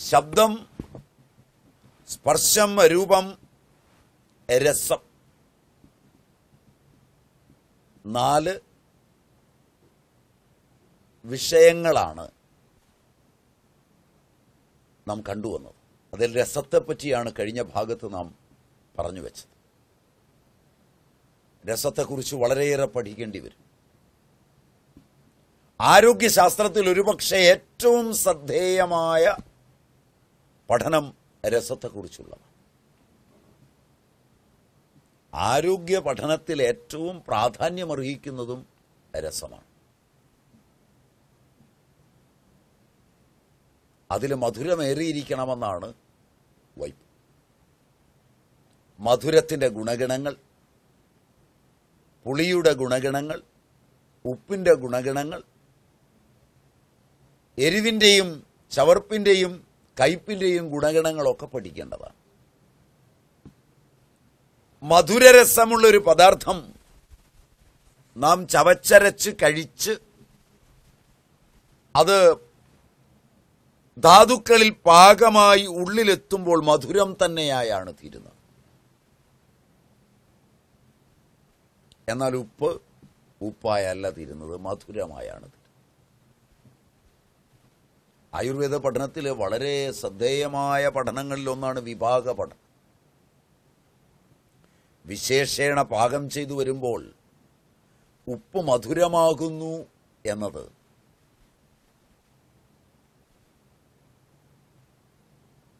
ശബ്ദം സ്പർശം രൂപം രസം. നാല് വിഷയങ്ങളാണ് നാം കണ്ടുവന്നത്. അതിൽ രസത്തെപ്പറ്റിയാണ് കഴിഞ്ഞ ഭാഗത്ത് നാം പറഞ്ഞു വെച്ചത്. രസത്തെക്കുറിച്ച് വളരെയേറെ പഠിക്കേണ്ടി വരും. ആരോഗ്യശാസ്ത്രത്തിൽ ഒരുപക്ഷെ ഏറ്റവും ശ്രദ്ധേയമായ പഠനം രസത്തെക്കുറിച്ചുള്ളതാണ് ആരോഗ്യ പഠനത്തിൽ ഏറ്റവും പ്രാധാന്യമർഹിക്കുന്നതും രസമാണ്. അതിൽ മധുരമേറിയിരിക്കണമെന്നാണ് വൈപ്പ്. മധുരത്തിന്റെ ഗുണഗണങ്ങൾ പുളിയുടെ ഗുണഗണങ്ങൾ ഉപ്പിന്റെ ഗുണഗണങ്ങൾ എരിവിന്റെയും ചവർപ്പിന്റെയും കയ്പിന്റെയും ഗുണഗണങ്ങളൊക്കെ പഠിക്കേണ്ടതാണ്. മധുരരസമുള്ള ഒരു പദാർത്ഥം നാം ചവച്ചരച്ച് കഴിച്ച് അത് ധാതുക്കളിൽ പാകമായി ഉള്ളിലെത്തുമ്പോൾ മധുരം തന്നെയായാണ് തീരുന്നത്. എന്നാൽ ഉപ്പ് ഉപ്പായല്ല തീരുന്നത് മധുരമായാണ് തീരുന്നത്. ആയുർവേദ പഠനത്തിൽ വളരെ ശ്രദ്ധേയമായ പഠനങ്ങളിലൊന്നാണ് വിഭാഗ പഠനം. വിശേഷേണ പാകം ചെയ്തു വരുമ്പോൾ ഉപ്പ് മധുരമാകുന്നു എന്നത്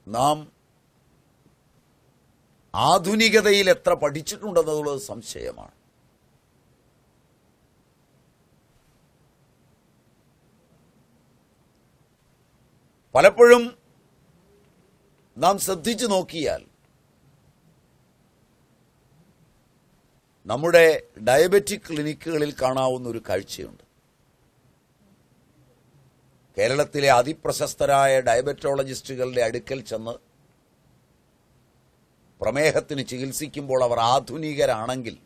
നാം ആധുനികതയിൽ എത്ര പഠിച്ചിട്ടുണ്ടെന്നുള്ളത് സംശയമാണ്. പലപ്പോഴും നാം ശ്രദ്ധിച്ചു നോക്കിയാൽ നമ്മുടെ ഡയബറ്റിക് ക്ലിനിക്കുകളിൽ കാണാവുന്ന ഒരു കാഴ്ചയുണ്ട്. കേരളത്തിലെ അതിപ്രശസ്തരായ ഡയബറ്റോളജിസ്റ്റുകളുടെ അടുക്കൽ ചെന്ന് പ്രമേഹത്തിന് ചികിത്സിക്കുമ്പോൾ അവർ ആധുനികരാണെങ്കിൽ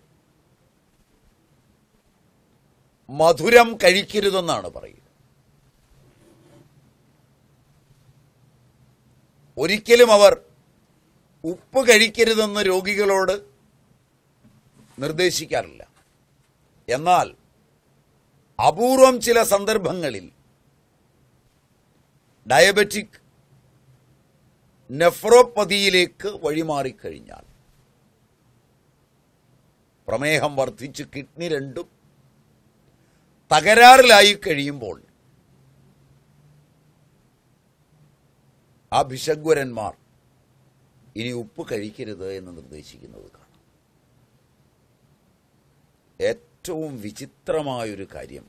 മധുരം കഴിക്കരുതെന്നാണ് പറയുക. ഒരിക്കലും അവർ ഉപ്പ് കഴിക്കരുതെന്ന് രോഗികളോട് നിർദ്ദേശിക്കാറില്ല. എന്നാൽ അപൂർവം ചില സന്ദർഭങ്ങളിൽ ഡയബറ്റിക് നെഫ്രോപ്പതിയിലേക്ക് വഴിമാറിക്കഴിഞ്ഞാൽ പ്രമേഹം വർദ്ധിച്ച് കിഡ്നി രണ്ടും തകരാറിലായി കഴിയുമ്പോൾ ആ ഭിഷഗ്വരന്മാർ ഇനി ഉപ്പ് കഴിക്കരുത് എന്ന് നിർദ്ദേശിക്കുന്നത് കാണാം. ഏറ്റവും വിചിത്രമായൊരു കാര്യം.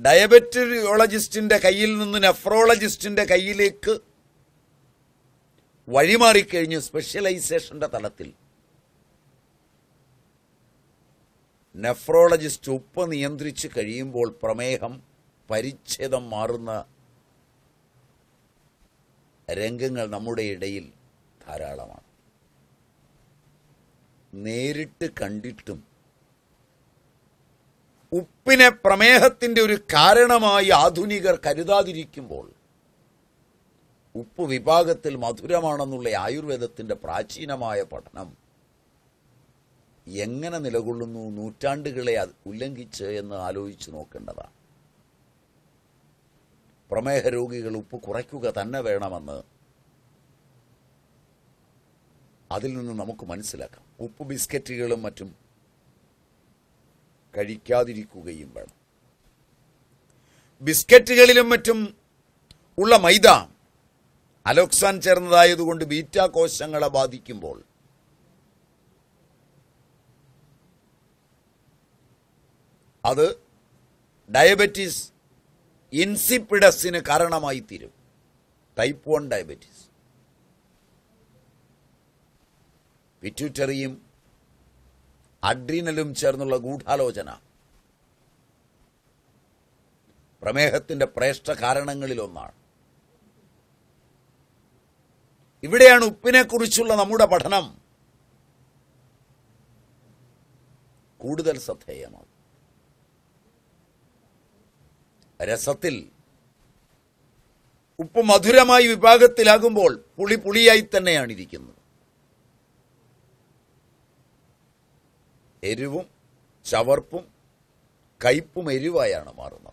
ഡയബറ്റോളജിസ്റ്റിന്റെ കയ്യിൽ നിന്ന് നെഫ്രോളജിസ്റ്റിന്റെ കയ്യിലേക്ക് വഴിമാറിക്കഴിഞ്ഞ് സ്പെഷ്യലൈസേഷന്റെ തലത്തിൽ നെഫ്രോളജിസ്റ്റ് ഉപ്പ് നിയന്ത്രിച്ച് കഴിയുമ്പോൾ പ്രമേഹം പരിച്ഛേദം മാറുന്ന രംഗങ്ങൾ നമ്മുടെ ഇടയിൽ ധാരാളമാണ്. നേരിട്ട് കണ്ടിട്ടും ഉപ്പിനെ പ്രമേഹത്തിന്റെ ഒരു കാരണമായി ആധുനികർ കരുതാതിരിക്കുമ്പോൾ ഉപ്പ് വിഭാഗത്തിൽ മധുരമാണെന്നുള്ള ആയുർവേദത്തിന്റെ പ്രാചീനമായ പഠനം എങ്ങനെ നിലകൊള്ളുന്നു നൂറ്റാണ്ടുകളെ ഉല്ലംഘിച്ച് എന്ന് ആലോചിച്ച് നോക്കേണ്ടതാണ്. പ്രമേഹ രോഗികൾ ഉപ്പ് കുറയ്ക്കുക തന്നെ വേണമെന്ന് അതിൽ നിന്ന് നമുക്ക് മനസ്സിലാക്കാം. ഉപ്പ് ബിസ്ക്കറ്റുകളും മറ്റും കഴിക്കാതിരിക്കുകയും വേണം. ബിസ്ക്കറ്റുകളിലും മറ്റും ഉള്ള മൈദ അലോക്സാൻ ചേർന്നതായതുകൊണ്ട് ബീറ്റ കോശങ്ങളെ ബാധിക്കുമ്പോൾ അത് ഡയബറ്റീസ് ഇൻസിപ്പിഡസിന് കാരണമായി തീരും ടൈപ്പ് വൺ ഡയബറ്റീസ് പിറ്റ്യൂട്ടറിയും അഡ്രീനലും ചേർന്നുള്ള ഗൂഢാലോചന. പ്രമേഹത്തിന്റെ പ്രേഷ്ഠ കാരണങ്ങളിലൊന്നാണ്. ഇവിടെയാണ് ഉപ്പിനെക്കുറിച്ചുള്ള നമ്മുടെ പഠനം. കൂടുതൽ ശ്രദ്ധേയമാകും. രസത്തിൽ. ഉപ്പ് മധുരമായി വിഭാഗത്തിലാകുമ്പോൾ പുളി പുളിയായി തന്നെയാണ് ഇരിക്കുന്നത് എരിവും ചവർപ്പും കയ്പും എരിവായാണ് മാറുന്നത്.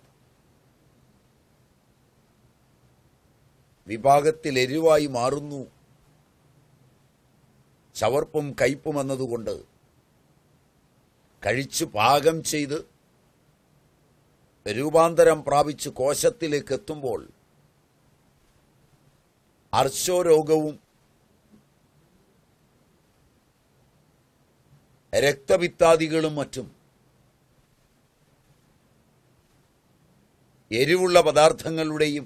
വിഭാഗത്തിൽ എരിവായി മാറുന്നു. ചവർപ്പും കയ്പും എന്നതുകൊണ്ട് കഴിച്ചു പാകം ചെയ്ത് രൂപാന്തരം പ്രാപിച്ച് കോശത്തിലേക്ക് എത്തുമ്പോൾ അർശോരോഗവും രക്തപിത്താദികളും മറ്റും എരിവുള്ള പദാർത്ഥങ്ങളുടെയും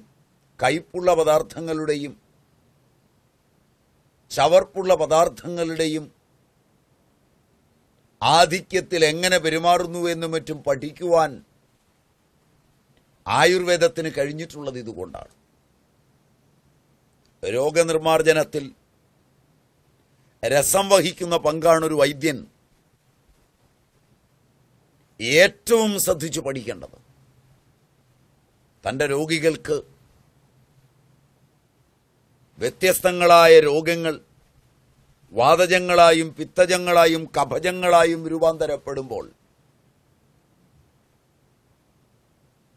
കയ്പുള്ള പദാർത്ഥങ്ങളുടെയും ചവർപ്പുള്ള പദാർത്ഥങ്ങളുടെയും ആധിക്യത്തിൽ എങ്ങനെ പെരുമാറുന്നു എന്നും മറ്റും പഠിക്കുവാൻ ആയുർവേദത്തിന് കഴിഞ്ഞിട്ടുള്ളത് ഇതുകൊണ്ടാണ്. രോഗനിർമാർജനത്തിൽ രസം വഹിക്കുന്ന പങ്കാണ് ഒരു വൈദ്യൻ ഏറ്റവും ശ്രദ്ധിച്ചു പഠിക്കേണ്ടത്. തന്റെ രോഗികൾക്ക് വ്യത്യസ്തങ്ങളായ രോഗങ്ങൾ വാതജങ്ങളായും പിത്തജങ്ങളായും കഫജങ്ങളായും രൂപാന്തരപ്പെടുമ്പോൾ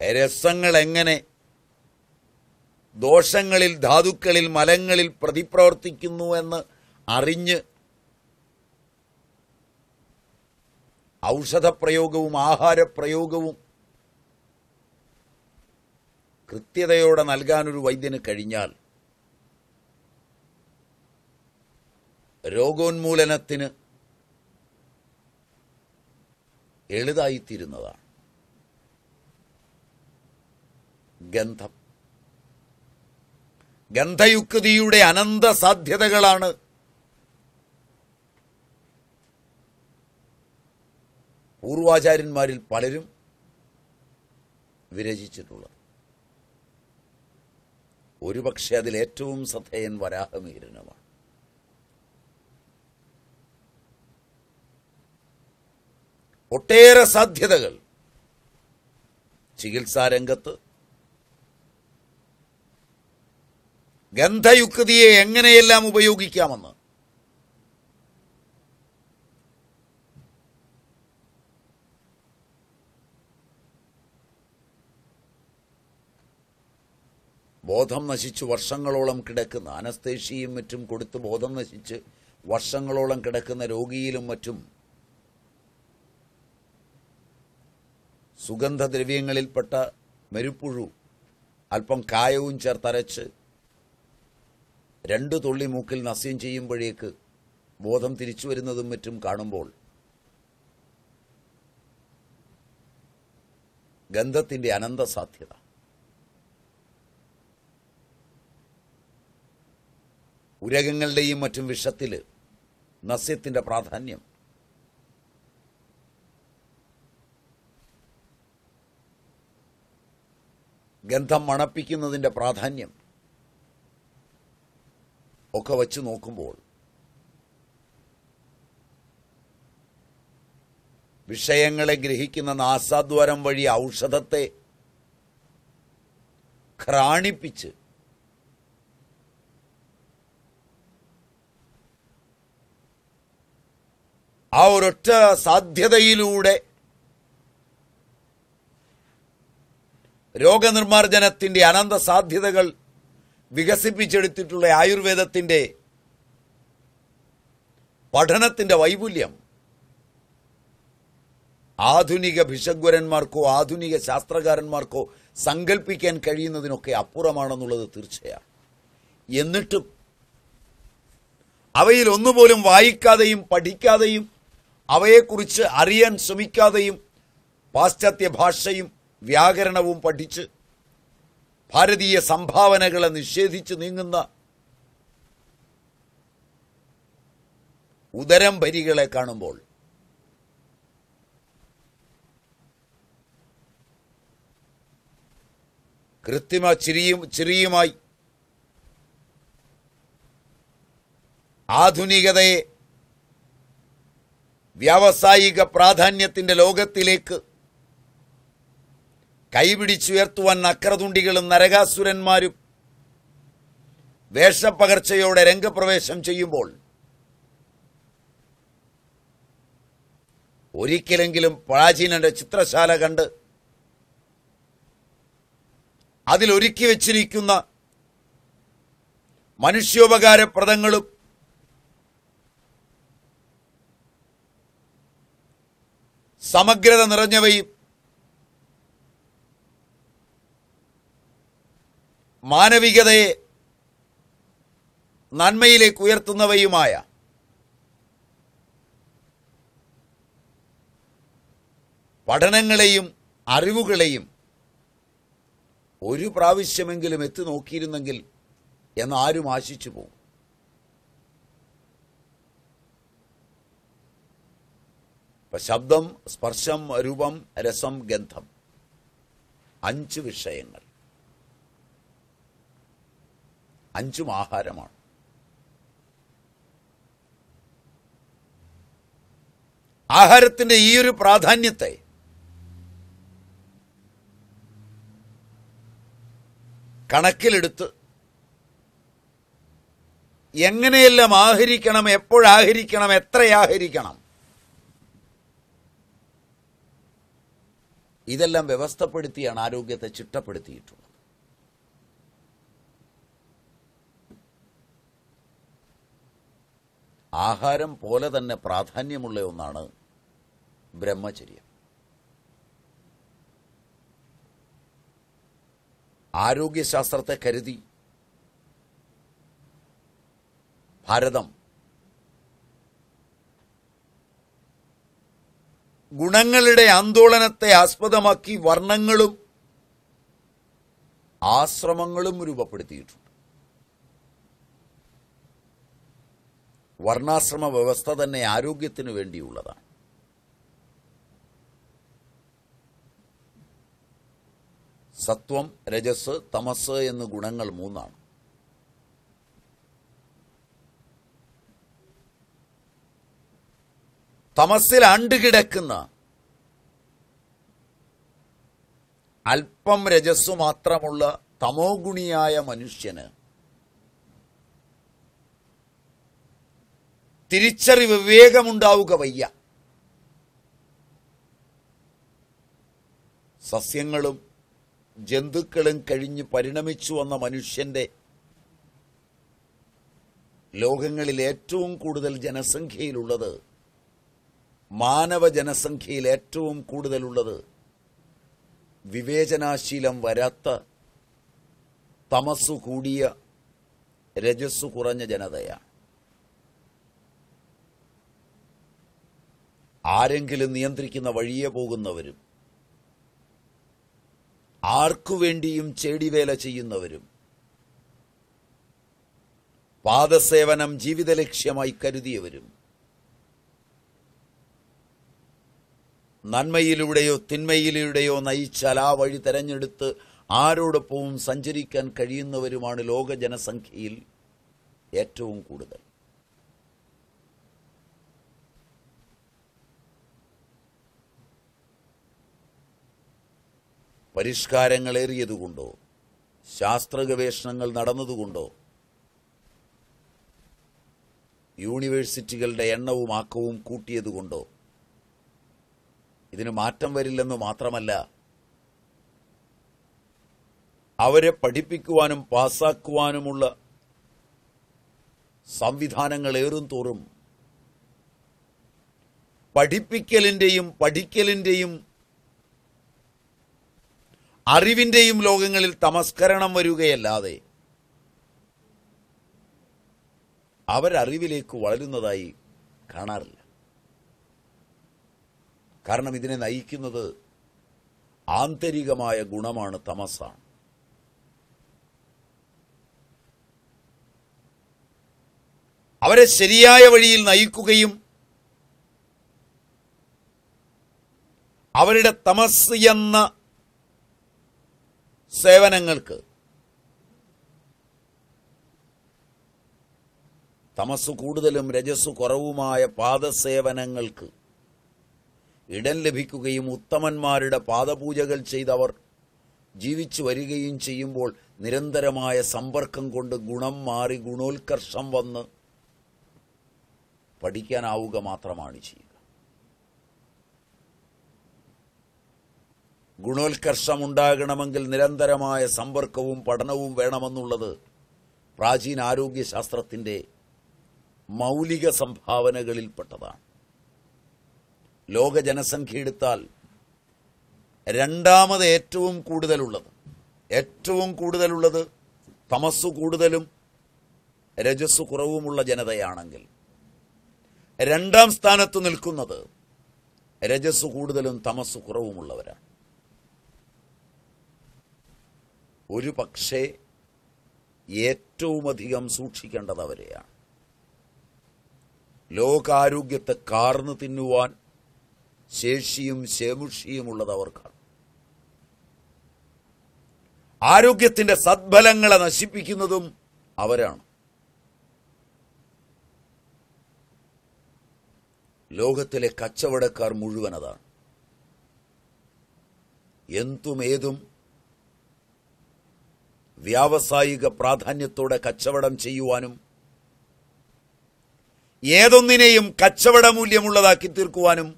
രസങ്ങൾ എങ്ങനെ ദോഷങ്ങളിൽ ധാതുക്കളിൽ മലങ്ങളിൽ പ്രതിപ്രവർത്തിക്കുന്നു എന്ന് അറിഞ്ഞ് ഔഷധപ്രയോഗവും ആഹാരപ്രയോഗവും കൃത്യതയോടെ നൽകാനൊരു വൈദ്യന് കഴിഞ്ഞാൽ രോഗോന്മൂലനത്തിന് എളുതായിത്തീരുന്നതാണ്. ഗന്ധം. ഗന്ധയുക്തിയുടെ അനന്ത സാധ്യതകളാണ്. പൂർവാചാര്യന്മാരിൽ പലരും വിരചിച്ചിട്ടുള്ളത്. ഒരുപക്ഷെ അതിൽ ഏറ്റവും ശ്രദ്ധേയൻ വരാഹമീരനുമാണ്. ഒട്ടേറെ സാധ്യതകൾ. ചികിത്സാരംഗത്ത് ഗന്ധയുക്തിയെ എങ്ങനെയെല്ലാം ഉപയോഗിക്കാമെന്ന്? ബോധം നശിച്ച് വർഷങ്ങളോളം കിടക്കുന്ന അനസ്തേഷ്യയും മറ്റും കൊടുത്ത് ബോധം നശിച്ച് വർഷങ്ങളോളം കിടക്കുന്ന രോഗിയിലും മറ്റും സുഗന്ധദ്രവ്യങ്ങളിൽപ്പെട്ട മെരുപ്പുഴു അല്പം കായവും ചേർത്തരച്ച് രണ്ടു തുള്ളി മൂക്കിൽ നസ്യം ചെയ്യുമ്പോഴേക്ക് ബോധം തിരിച്ചു വരുന്നതും മറ്റും കാണുമ്പോൾ ഗന്ധത്തിന്റെ അനന്ത സാധ്യത. ഉരകങ്ങളുടെയും മറ്റും വിഷത്തിൽ നസ്യത്തിന്റെ പ്രാധാന്യം. ഗന്ധം മണപ്പിക്കുന്നതിന്റെ പ്രാധാന്യം. ഒക്കെ വച്ച് നോക്കുമ്പോൾ വിഷയങ്ങളെ ഗ്രഹിക്കുന്ന നാസാദ്വാരം വഴി ഔഷധത്തെ ഘ്രാണിപ്പിച്ച് ആ ഒരൊറ്റ സാധ്യതയിലൂടെ രോഗനിർമ്മാർജനത്തിന്റെ അനന്ത സാധ്യതകൾ വികസിപ്പിച്ചെടുത്തിട്ടുള്ള ആയുർവേദത്തിന്റെ പഠനത്തിന്റെ വൈപുല്യം. ആധുനിക ഭിഷഗ്വരന്മാർക്കോ ആധുനിക ശാസ്ത്രകാരന്മാർക്കോ സങ്കല്പിക്കാൻ കഴിയുന്നതിനൊക്കെ അപ്പുറമാണെന്നുള്ളത് തീർച്ചയാണ് എന്നിട്ടും അവയിൽ ഒന്നുപോലും വായിക്കാതെയും പഠിക്കാതെയും അവയെക്കുറിച്ച് അറിയാൻ ശ്രമിക്കാതെയും പാശ്ചാത്യ ഭാഷയും വ്യാകരണവും പഠിച്ച് ഭാരതീയ സംഭാവനകളെ നിഷേധിച്ച് നീങ്ങുന്ന ഉദരം ഭരികളെ കാണുമ്പോൾ കൃത്രിമ ചിരിയും ചിരിയുമായി ആധുനികതയെ വ്യാവസായിക പ്രാധാന്യത്തിന്റെ ലോകത്തിലേക്ക് കൈപിടിച്ചുയർത്തുവാൻ അക്രതുണ്ടികളും നരകാസുരന്മാരും വേഷപ്പകർച്ചയോടെ രംഗപ്രവേശം ചെയ്യുമ്പോൾ ഒരിക്കലെങ്കിലും പ്രാചീനന്റെ ചിത്രശാല കണ്ട് അതിലൊരുക്കി വച്ചിരിക്കുന്ന മനുഷ്യോപകാരപ്രദങ്ങളും സമഗ്രത നിറഞ്ഞവയും മാനവികതയെ നന്മയിലേക്ക് ഉയർത്തുന്നവയുമായ പഠനങ്ങളെയും അറിവുകളെയും ഒരു പ്രാവശ്യമെങ്കിലും എത്തി നോക്കിയിരുന്നെങ്കിൽ എന്ന് ആരും ആശിച്ചു പോകും. ഇപ്പൊ ശബ്ദം സ്പർശം രൂപം രസം ഗന്ധം അഞ്ച് വിഷയങ്ങൾ. അഞ്ചും ആഹാരമാണ്. ആഹാരത്തിന്റെ ഈ ഒരു പ്രാധാന്യത്തെ കണക്കിലെടുത്ത് എങ്ങനെയെല്ലാം ആഹരിക്കണം എപ്പോഴാഹരിക്കണം എത്രയാഹരിക്കണം ഇതെല്ലാം വ്യവസ്ഥപ്പെടുത്തിയാണ് ആരോഗ്യത്തെ ചിട്ടപ്പെടുത്തിയിട്ടുള്ളത്. ആഹാരം പോലെ തന്നെ പ്രാധാന്യമുള്ള ഒന്നാണ് ബ്രഹ്മചര്യം. ആരോഗ്യശാസ്ത്രത്തെ കരുതി ഭാരതം ഗുണങ്ങളുടെ ആന്തോളനത്തെ ആസ്പദമാക്കി വർണങ്ങളും ആശ്രമങ്ങളും രൂപപ്പെടുത്തിയിട്ടുണ്ട് വർണാശ്രമ വ്യവസ്ഥ തന്നെ ആരോഗ്യത്തിന് വേണ്ടിയുള്ളതാണ്. സത്വം രജസ് തമസ് എന്ന ഗുണങ്ങൾ മൂന്നാണ്. തമസിൽ അണ്ടുകിടക്കുന്ന അല്പം രജസ്സു മാത്രമുള്ള തമോഗുണിയായ മനുഷ്യന് തിരിച്ചറിവ് വിവേകമുണ്ടാവുക വയ്യ. സസ്യങ്ങളും ജന്തുക്കളും കഴിഞ്ഞ് പരിണമിച്ചു വന്ന മനുഷ്യന്റെ ലോകങ്ങളിൽ ഏറ്റവും കൂടുതൽ ജനസംഖ്യയിലുള്ളത് മാനവ ജനസംഖ്യയിൽ ഏറ്റവും കൂടുതലുള്ളത് വിവേചനാശീലം വരാത്ത തമസ്സു കൂടിയ രജസ്സു കുറഞ്ഞ ജനതയാണ്. ആരെങ്കിലും നിയന്ത്രിക്കുന്ന വഴിയെ പോകുന്നവരും ആർക്കുവേണ്ടിയും ചേടിവേല ചെയ്യുന്നവരും പാദസേവനം ജീവിത ലക്ഷ്യമായി കരുതിയവരും നന്മയിലൂടെയോ തിന്മയിലൂടെയോ നയിച്ചാൽ ആ വഴി തെരഞ്ഞെടുത്ത് ആരോടൊപ്പവും സഞ്ചരിക്കാൻ കഴിയുന്നവരുമാണ് ലോക ജനസംഖ്യയിൽ ഏറ്റവും കൂടുതൽ. പരിഷ്കാരങ്ങളേറിയതുകൊണ്ടോ? ശാസ്ത്ര ഗവേഷണങ്ങൾ നടന്നതുകൊണ്ടോ? യൂണിവേഴ്സിറ്റികളുടെ എണ്ണവും ആക്കവും കൂട്ടിയതുകൊണ്ടോ? ഇതിന് മാറ്റം വരില്ലെന്ന് മാത്രമല്ല അവരെ പഠിപ്പിക്കുവാനും പാസാക്കുവാനുമുള്ള സംവിധാനങ്ങൾ ഏറും തോറും പഠിപ്പിക്കലിന്റെയും പഠിക്കലിന്റെയും അറിവിന്റെയും ലോകങ്ങളിൽ തമസ്കരണം വരികയല്ലാതെ അവരറിവിലേക്ക് വളരുന്നതായി കാണാറില്ല. കാരണം ഇതിനെ നയിക്കുന്നത് ആന്തരികമായ ഗുണമാണ് തമസാണ്. അവരെ ശരിയായ വഴിയിൽ നയിക്കുകയും അവരുടെ തമസ് എന്ന സേവനങ്ങൾക്ക്. തമസ് കൂടുതലും രജസ് കുറവുമായ പാദസേവനങ്ങൾക്ക് ഇടം ലഭിക്കുകയും ഉത്തമന്മാരുടെ പാദപൂജകൾ ചെയ്തവർ ജീവിച്ചു വരികയും ചെയ്യുമ്പോൾ നിരന്തരമായ സമ്പർക്കം കൊണ്ട് ഗുണം മാറി ഗുണോത്കർഷം വന്ന് പഠിക്കാനാവുക മാത്രമാണ് ചെയ്യുക ഗുണോത്കർഷം ഉണ്ടാകണമെങ്കിൽ നിരന്തരമായ സമ്പർക്കവും പഠനവും വേണമെന്നുള്ളത് പ്രാചീന ആരോഗ്യശാസ്ത്രത്തിന്റെ മൗലിക സംഭാവനകളിൽപ്പെട്ടതാണ്. ലോക ജനസംഖ്യ എടുത്താൽ രണ്ടാമത് ഏറ്റവും കൂടുതലുള്ളത്. ഏറ്റവും കൂടുതലുള്ളത് തമസ്സു കൂടുതലും രജസ് കുറവുമുള്ള ജനതയാണെങ്കിൽ. രണ്ടാം സ്ഥാനത്ത് നിൽക്കുന്നത് രജസ് കൂടുതലും തമസ്സു കുറവുമുള്ളവരാണ്. ഒരു പക്ഷേ ഏറ്റവുമധികം സൂക്ഷിക്കേണ്ടത് അവരെയാണ്. ലോകാരോഗ്യത്തെ കാർന്നു തിന്നുവാൻ ശേഷിയും ശേമുഷിയുമുള്ളത് അവർക്കാണ്. ആരോഗ്യത്തിന്റെ സദ്ഫലങ്ങളെ നശിപ്പിക്കുന്നതും അവരാണ്. ലോകത്തിലെ കച്ചവടക്കാർ മുഴുവൻ അതാണ്. എന്തും ഏതും വ്യാവസായിക പ്രാധാന്യത്തോടെ കച്ചവടം ചെയ്യുവാനും ഏതൊന്നിനെയും കച്ചവട മൂല്യമുള്ളതാക്കി തീർക്കുവാനും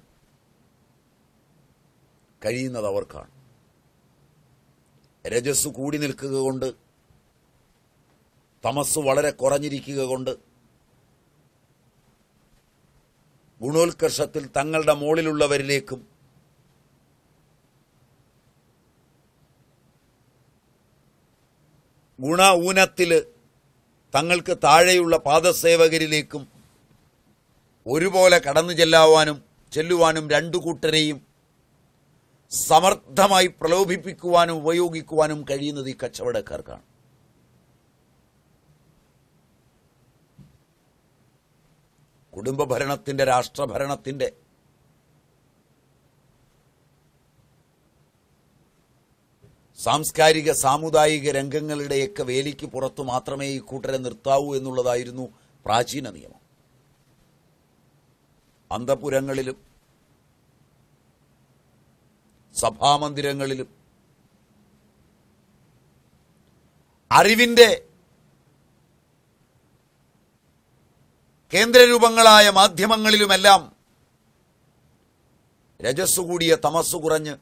കഴിയുന്നത് അവർക്കാണ്. രജസ് കൂടി നിൽക്കുക കൊണ്ട് തമസ് വളരെ കുറഞ്ഞിരിക്കുക കൊണ്ട് ഗുണോത്കർഷത്തിൽ തങ്ങളുടെ മുകളിലുള്ളവരിലേക്കും ഗുണ ഊനത്തിൽ തങ്ങൾക്ക് താഴെയുള്ള പാദസേവകരിലേക്കും ഒരുപോലെ കടന്നു ചെല്ലാവാനും ചെല്ലുവാനും രണ്ടു കൂട്ടരെയും സമർത്ഥമായി പ്രലോഭിപ്പിക്കുവാനും ഉപയോഗിക്കുവാനും കഴിയുന്നത് ഈ കച്ചവടക്കാർക്കാണ്. കുടുംബഭരണത്തിന്റെ രാഷ്ട്രഭരണത്തിന്റെ സാംസ്കാരിക സാമുദായിക രംഗങ്ങളുടെയൊക്കെ വേലിക്ക് പുറത്തു മാത്രമേ ഈ കൂട്ടരെ നിർത്താവൂ എന്നുള്ളതായിരുന്നു പ്രാചീന നിയമം. അന്തപുരങ്ങളിലും സഭാമന്ദിരങ്ങളിലും അറിവിന്റെ കേന്ദ്രരൂപങ്ങളായ മാധ്യമങ്ങളിലുമെല്ലാം രജസ്സുകൂടിയ തമസ്സു കുറഞ്ഞ്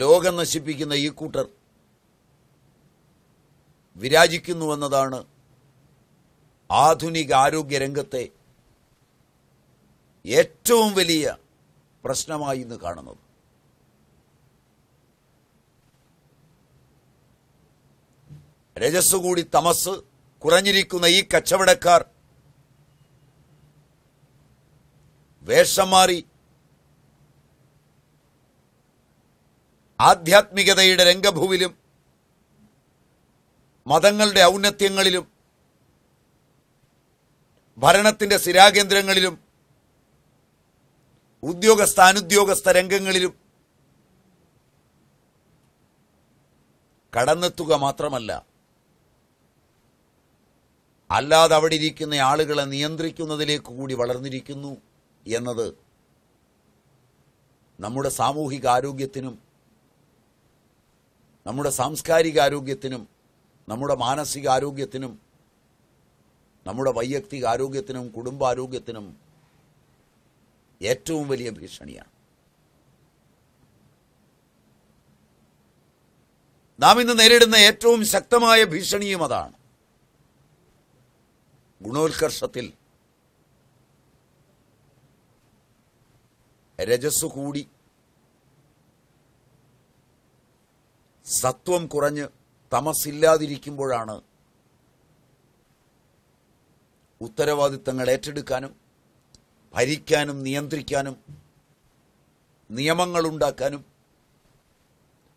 ലോകം നശിപ്പിക്കുന്ന ഈ കൂട്ടർ വിരാജിക്കുന്നുവെന്നതാണ് ആധുനിക ആരോഗ്യ രംഗത്തെ ഏറ്റവും വലിയ പ്രശ്നമായി ഇന്ന് കാണുന്നത്. രജസ് കൂടി തമസ് കുറഞ്ഞിരിക്കുന്ന ഈ കച്ചവടക്കാർ വേഷം മാറി ആധ്യാത്മികതയുടെ രംഗഭൂവിലും മതങ്ങളുടെ ഔന്നത്യങ്ങളിലും ഭരണത്തിന്റെ സ്ഥിരാകേന്ദ്രങ്ങളിലും ഉദ്യോഗസ്ഥ അനുദ്യോഗസ്ഥ രംഗങ്ങളിലും കടന്നെത്തുക മാത്രമല്ല അല്ലാതെ അവിടെ ഇരിക്കുന്ന ആളുകളെ നിയന്ത്രിക്കുന്നതിലേക്ക് കൂടി വളർന്നിരിക്കുന്നു എന്നത് നമ്മുടെ സാമൂഹിക ആരോഗ്യത്തിനും നമ്മുടെ സാംസ്കാരിക ആരോഗ്യത്തിനും നമ്മുടെ മാനസിക ആരോഗ്യത്തിനും നമ്മുടെ വൈയക്തിക ആരോഗ്യത്തിനും കുടുംബാരോഗ്യത്തിനും ഏറ്റവും വലിയ ഭീഷണിയാണ്. നാം ഇന്ന് നേരിടുന്ന ഏറ്റവും ശക്തമായ ഭീഷണിയും അതാണ് ഗുണോത്കർഷത്തിൽ രജസ് കൂടി സത്വം കുറഞ്ഞ് തമസില്ലാതിരിക്കുമ്പോഴാണ് ഉത്തരവാദിത്തങ്ങൾ ഏറ്റെടുക്കാനും ഭരിക്കാനും നിയന്ത്രിക്കാനും നിയമങ്ങളുണ്ടാക്കാനും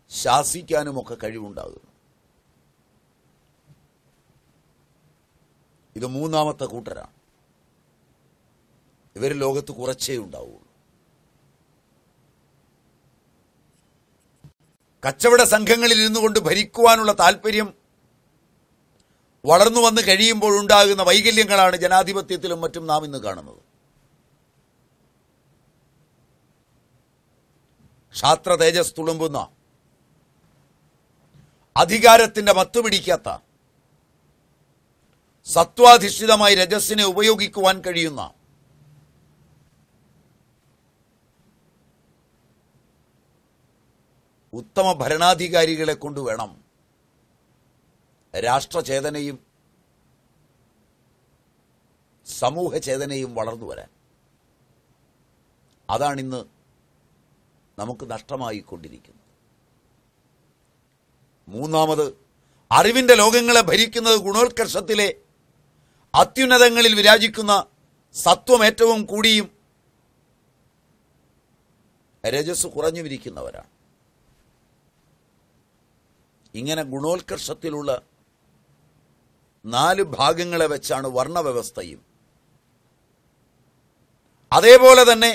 ശാസിക്കാനുമൊക്കെ കഴിവുണ്ടാകുന്നു. ഇത് മൂന്നാമത്തെ കൂട്ടരാണ്. ഇവർ ലോകത്ത് കുറച്ചേ ഉണ്ടാവുള്ളൂ. കച്ചവട സംഘങ്ങളിൽ ഇരുന്നു കൊണ്ട് ഭരിക്കുവാനുള്ള താല്പര്യം വളർന്നു വന്ന് കഴിയുമ്പോൾ ഉണ്ടാകുന്ന വൈകല്യങ്ങളാണ് ജനാധിപത്യത്തിലും മറ്റും നാം ഇന്ന് കാണുന്നത്. ശാസ്ത്ര തേജസ് തുളുമ്പുന്ന അധികാരത്തിന്റെ മത്തുപിടിക്കാത്ത സത്വാധിഷ്ഠിതമായി രജസ്സിനെ ഉപയോഗിക്കുവാൻ കഴിയുന്ന ഉത്തമ ഭരണാധികാരികളെ കൊണ്ട് കൊണ്ടുവേണം രാഷ്ട്രചേതനയും സമൂഹചേതനയും വളർന്നു വരാൻ. അതാണിന്ന് നമുക്ക് നഷ്ടമായിക്കൊണ്ടിരിക്കുന്നത്. മൂന്നാമത് അറിവിന്റെ ലോകങ്ങളെ ഭരിക്കുന്നത് ഗുണോത്കർഷത്തിലെ അത്യുന്നതങ്ങളിൽ വിരാജിക്കുന്ന സത്വമേറ്റവും കൂടിയും രജസ് കുറഞ്ഞു വിരിക്കുന്നവരാണ് ഇങ്ങനെ ഗുണോത്കർഷത്തിലുള്ള നാല് ഭാഗങ്ങളെ വെച്ചാണ് വർണവ്യവസ്ഥയും. അതേപോലെ തന്നെ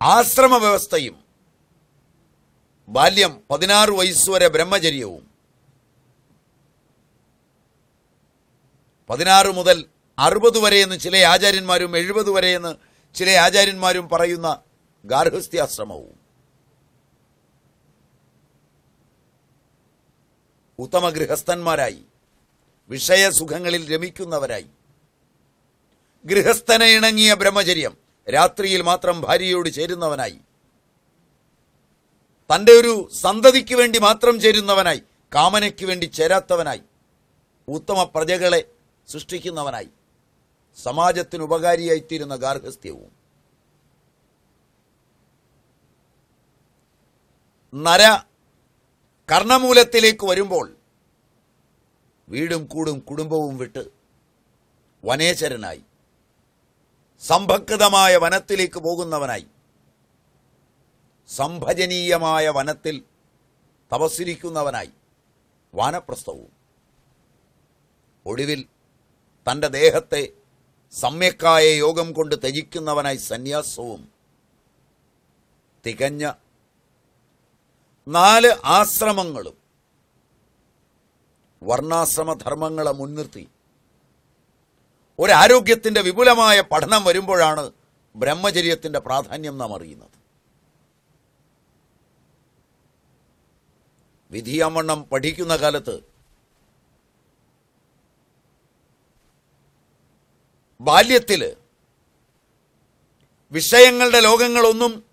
ആശ്രമ വ്യവസ്ഥയും ബാല്യം പതിനാറ് വയസ്സുവരെ ബ്രഹ്മചര്യവും പതിനാറ് മുതൽ അറുപത് വരെയെന്ന് ചില ആചാര്യന്മാരും എഴുപത് വരെയെന്ന് ചില ആചാര്യന്മാരും പറയുന്ന ഗാർഹസ്ഥ്യാശ്രമവും. ഉത്തമ ഗൃഹസ്ഥന്മാരായി വിഷയസുഖങ്ങളിൽ രമിക്കുന്നവരായി. ഗൃഹസ്ഥന ഇണങ്ങിയ ബ്രഹ്മചര്യം രാത്രിയിൽ മാത്രം ഭാര്യയോട് ചേരുന്നവനായി. തന്റെ ഒരു സന്തതിക്ക് വേണ്ടി മാത്രം ചേരുന്നവനായി കാമനയ്ക്ക് വേണ്ടി ചേരാത്തവനായി ഉത്തമ പ്രജകളെ സൃഷ്ടിക്കുന്നവനായി സമാജത്തിന് ഉപകാരിയായിത്തീരുന്ന ഗാർഹസ്ഥ്യവും. നര കർണമൂലത്തിലേക്ക് വരുമ്പോൾ വീടും കൂടും കുടുംബവും വിട്ട് വനേശ്വരനായി സംഭക്തമായ വനത്തിലേക്ക് പോകുന്നവനായി സംഭജനീയമായ വനത്തിൽ തപസ്സിരിക്കുന്നവനായി വാനപ്രസ്ഥവും. ഒടുവിൽ തന്റെ ദേഹത്തെ സമ്യക്കായ യോഗം കൊണ്ട് ത്യജിക്കുന്നവനായി സന്യാസവും തികഞ്ഞ നാല് ആശ്രമങ്ങളും. വർണാശ്രമധർമ്മങ്ങളെ മുൻനിർത്തി. ഒരാരോഗ്യത്തിന്റെ വിപുലമായ പഠനം വരുമ്പോഴാണ് ബ്രഹ്മചര്യത്തിന്റെ പ്രാധാന്യം നാം അറിയുന്നത്. വിധിയാമണ്ണം പഠിക്കുന്ന കാലത്ത് ബാല്യത്തിൽ വിഷയങ്ങളുടെ ലോകങ്ങളൊന്നും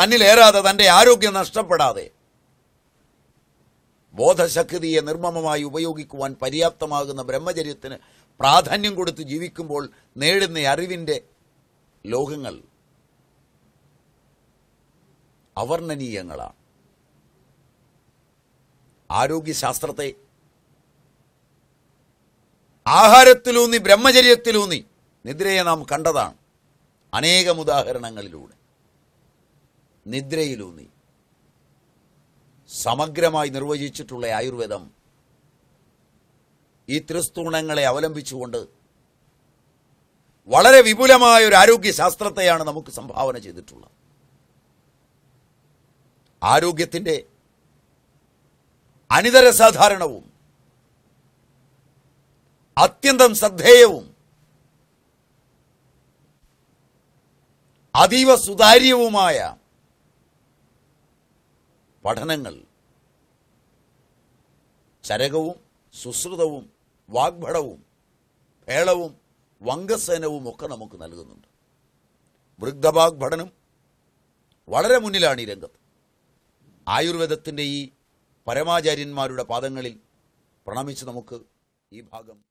തന്നിലേറാതെ തന്റെ ആരോഗ്യം നഷ്ടപ്പെടാതെ ബോധശക്തിയെ നിർമ്മമമായി ഉപയോഗിക്കുവാൻ പര്യാപ്തമാകുന്ന ബ്രഹ്മചര്യത്തിന് പ്രാധാന്യം കൊടുത്ത് ജീവിക്കുമ്പോൾ നേടുന്ന അറിവിന്റെ ലോകങ്ങൾ അവർണനീയങ്ങളാണ്. ആരോഗ്യശാസ്ത്രത്തെ ആഹാരത്തിലൂന്നി ബ്രഹ്മചര്യത്തിലൂന്നി നിദ്രയെ നാം കണ്ടതാണ് അനേകം ഉദാഹരണങ്ങളിലൂടെ. നിദ്രയിലൂന്നി. സമഗ്രമായി നിർവചിച്ചിട്ടുള്ള ആയുർവേദം ഈ ത്രിസ്തൂണങ്ങളെ അവലംബിച്ചുകൊണ്ട് വളരെ വിപുലമായ ഒരു ആരോഗ്യശാസ്ത്രത്തെയാണ് നമുക്ക് സംഭാവന ചെയ്തിട്ടുള്ളത്. ആരോഗ്യത്തിന്റെ അനിതരസാധാരണവും അത്യന്തം ശ്രദ്ധേയവും അതീവ സുതാര്യവുമായ പഠനങ്ങൾ. ചരകവും സുശ്രുതവും വാഗ്ഭടവും ഭേളവും വങ്കസേനവും ഒക്കെ നമുക്ക് നൽകുന്നുണ്ട്. വൃദ്ധവാഗ്ഭടനും വളരെ മുന്നിലാണ് ഈ രംഗത്ത്. ആയുർവേദത്തിന്റെ ഈ പരമാചാര്യന്മാരുടെ പാദങ്ങളിൽ പ്രണമിച്ച് നമുക്ക് ഈ ഭാഗം